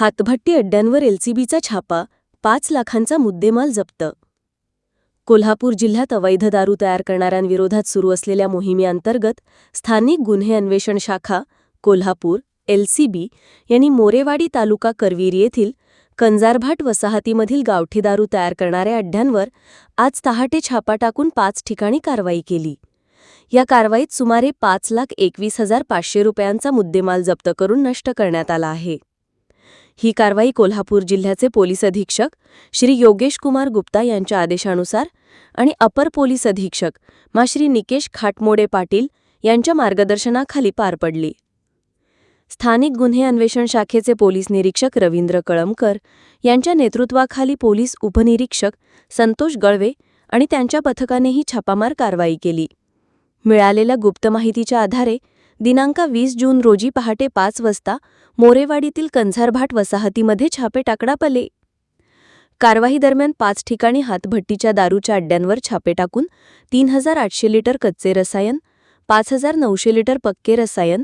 हातभट्टी अड्ड्यांवर एलसीबीचा छापा पाच लाखांचा मुद्देमाल जप्त. कोल्हापूर जिल्ह्यात अवैध दारू तयार करणाऱ्यांविरोधात सुरू असलेल्या मोहिमेअंतर्गत स्थानिक गुन्हे अन्वेषण शाखा कोल्हापूर एलसीबी यांनी मोरेवाडी तालुका करवीर येथील कंजारभाट वसाहतीमधील गावठी दारू तयार करणाऱ्या अड्ड्यांवर आज तहाटे छापा टाकून पाच ठिकाणी कारवाई केली. या कारवाईत सुमारे पाच लाख एकवीस हजार पाचशे रुपयांचा मुद्देमाल जप्त करून नष्ट करण्यात आला आहे. ही कारवाई कोल्हापूर जिल्ह्याचे पोलीस अधीक्षक श्री योगेश कुमार गुप्ता यांच्या आदेशानुसार आणि अपर पोलीस अधीक्षक मा. श्री निकेश खाटमोडे पाटील यांच्या मार्गदर्शनाखाली पार पडली. स्थानिक गुन्हे अन्वेषण शाखेचे पोलीस निरीक्षक रवींद्र कळमकर यांच्या नेतृत्वाखाली पोलीस उपनिरीक्षक संतोष गळवे आणि त्यांच्या पथकानेही छापामार कारवाई केली. मिळालेल्या गुप्त माहितीच्या आधारे दिनांक वीस जून रोजी पहाटे पाच वाजता मोरेवाडीतील कंझारभाट वसाहतीमध्ये छापे टाकडापले कारवाई दरम्यान पाच ठिकाणी हातभट्टीच्या दारूच्या अड्ड्यांवर छापे टाकून तीन हजार आठशे लिटर कच्चे रसायन पाच हजार नऊशे लिटर पक्के रसायन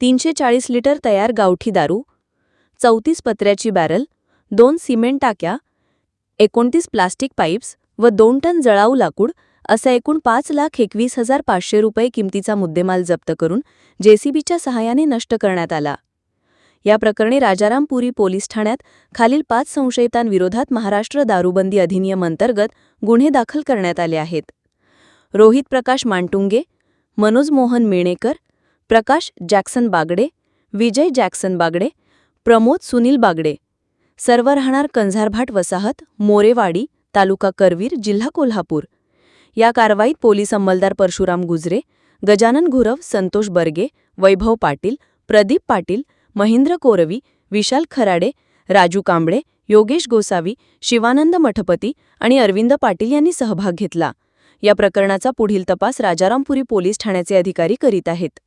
तीनशे चाळीस लिटर तयार गावठी दारू चौतीस पत्र्याची बॅरल दोन सिमेंट टाक्या एकोणतीस प्लास्टिक पाईप्स व दोन टन जळाऊ लाकूड असा एकूण पाच लाख एकवीस हजार पाचशे रुपये किमतीचा मुद्देमाल जप्त करून जेसीबीच्या सहाय्याने नष्ट करण्यात आला. या प्रकरणी राजारामपुरी पोलीस ठाण्यात खालील पाच संशयितांविरोधात महाराष्ट्र दारूबंदी अधिनियम अंतर्गत गुन्हे दाखल करण्यात आले आहेत. Rohit Prakash Mantunge Manoj Mohan Menekar Prakash Jackson Bagde Vijay Jackson Bagde Pramod Sunil Bagde. सर्व राहणार कंझारभाट वसाहत मोरेवाडी तालुका करवीर जिल्हा कोल्हापूर. या कारवाईत पोलीस अंमलदार परशुराम गुजरे गजानन घुरव संतोष बर्गे वैभव पाटील प्रदीप पाटील महेंद्र कोरवी विशाल खराडे राजू कांबळे योगेश गोसावी शिवानंद मठपती आणि अरविंद पाटील यांनी सहभाग घेतला. या प्रकरणाचा पुढील तपास राजारामपुरी पोलीस ठाण्याचे अधिकारी करीत आहेत.